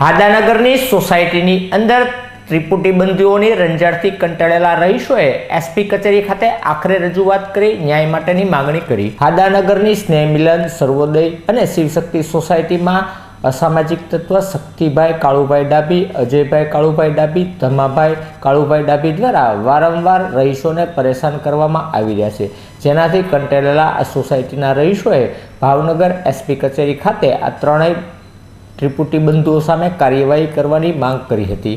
હાદાનગરની સોસાયટીની અંદર ત્રિપુટી બંધીઓની રંજાડથી કંટાળેલા રહીશોએ એસપી કચેરી ખાતે આખરે રજૂઆત કરી, ન્યાય માટેની માંગણી કરી. હાદાનગરની સ્નેહ મિલન સર્વોદય અને શિવશક્તિ સોસાયટીમાં અસામાજિક તત્વ શક્તિભાઈ કાળુભાઈ ડાબી અજયભાઈ કાળુભાઈ ડાબી ધમાભાઈ કાળુભાઈ ડાબી દ્વારા વારંવાર રહીશોને પરેશાન કરવામાં આવી રહ્યા છે. જેનાથી કંટાળેલા આ સોસાયટીના રહીશોએ ભાવનગર એસપી કચેરી ખાતે આ ત્રણેય ત્રિપુટી બંધુઓ સામે કાર્યવાહી કરવાની માંગ કરી હતી.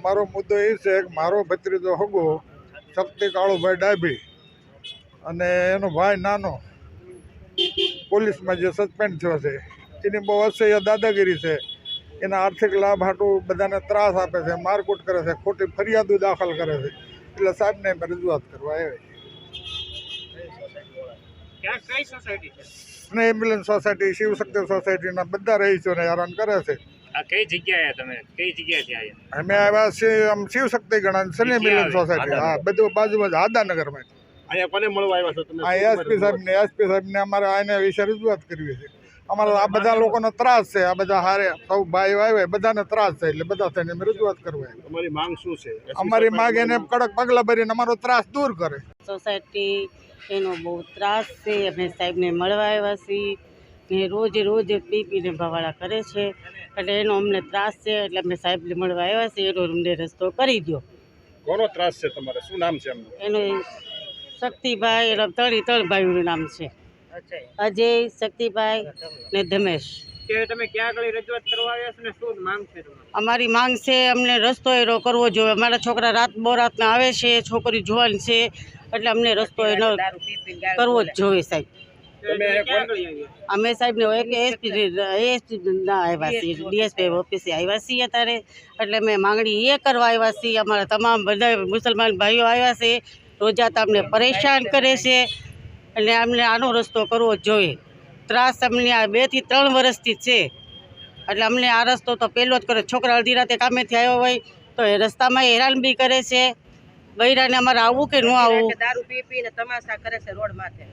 અમારો મુદ્દો એ છે કે મારો ભત્રીજો હગો શક્તિ કાળુભાઈ ડાભી અને એનો ભાઈ નાનો પોલીસમાં જે સસ્પેન્ડ થયો છે એની બહુ અસહ્ય દાદાગીરી છે. એના આર્થિક લાભ હાટું બધાને ત્રાસ આપે છે મારકૂટ કરે છે ખોટી ફરિયાદો દાખલ કરે છે. એટલે સાહેબને અમે રજૂઆત કરવા આવે. એમ્બ્યુલન્સ સોસાયટી શિવશક્તિ સોસાયટીના બધા રહીશોને હેરાન કરે છે. આ કઈ જગ્યાએ તમે? કઈ જગ્યાએથી આવ્યા અમે આવ્યા છીએ આમ શિવશક્તિ ગણા સની મિલન સોસાયટી હા બધું બાજુમાં આદાનગરમાં અહીંયા કોને મળવા આવ્યા છો તમે? આ એસપી સાહેબને એસપી સાહેબને અમારે આને વિશે રજૂઆત કરવી છે. અમારે આ બધા લોકોનો ત્રાસ છે આ બધા હારે સૌ ભાઈ આવે બધાને ત્રાસ છે એટલે બધા થઈને અમે રજૂઆત કરવા આવ્યા. તમારી માંગ શું છે? અમારી માંગ એને કડક પગલાં ભરીને અમારો ત્રાસ દૂર કરે. સોસાયટી એનો બહુ ત્રાસ છે. અમે સાહેબને મળવા આવ્યા છીએ. ને રોજ રોજ પી પીને ભવાળા કરે છે. એટલે એનો અમને ત્રાસ છે એટલે અમે સાહેબને મળવા આવ્યા છે એનો અમને રસ્તો કરી દો કોનો ત્રાસ છે તમારે? શું નામ છે એનું શક્તિભાઈ તળી તળ ભાઈનું નામ છે. અજય. શક્તિભાઈ ને ધમેશ. તમે ક્યાં આગળ રજૂઆત કરવા આવ્યા છો ને શું માંગ છે તમારી? અમારી માંગ છે અમને રસ્તો એનો કરવો જોઈએ. અમારા છોકરા રાત બોરાતના આવે છે છોકરી જોવાની છે એટલે અમને રસ્તો એનો કરવો જ જોઈએ સાહેબ. તમે સાહેબ ને અમે એક એસપી એસપી ના આવ્યા છીએ. ડીએસપી ઓફિસે. આવ્યા છીએ અત્યારે. એટલે મેં માંગણી એ કરવા આવ્યા છીએ. અમારા તમામ બધા મુસલમાન ભાઈઓ આવ્યા છે. રોજા તમને પરેશાન કરે છે. એટલે અમને આનો રસ્તો કરવો જોઈએ. ત્રાસ અમને આ બેથી ત્રણ વર્ષથી છે. એટલે અમને આ રસ્તો તો પહેલો જ કરે છોકરા અડધી રાતે કામેથી આવ્યો હોય તો એ રસ્તામાં હેરાન બી કરે છે. બૈરાને અમારે આવવું કે ન આવવું? દારૂ પી પીને તમાશા કરે છે રોડ માથે.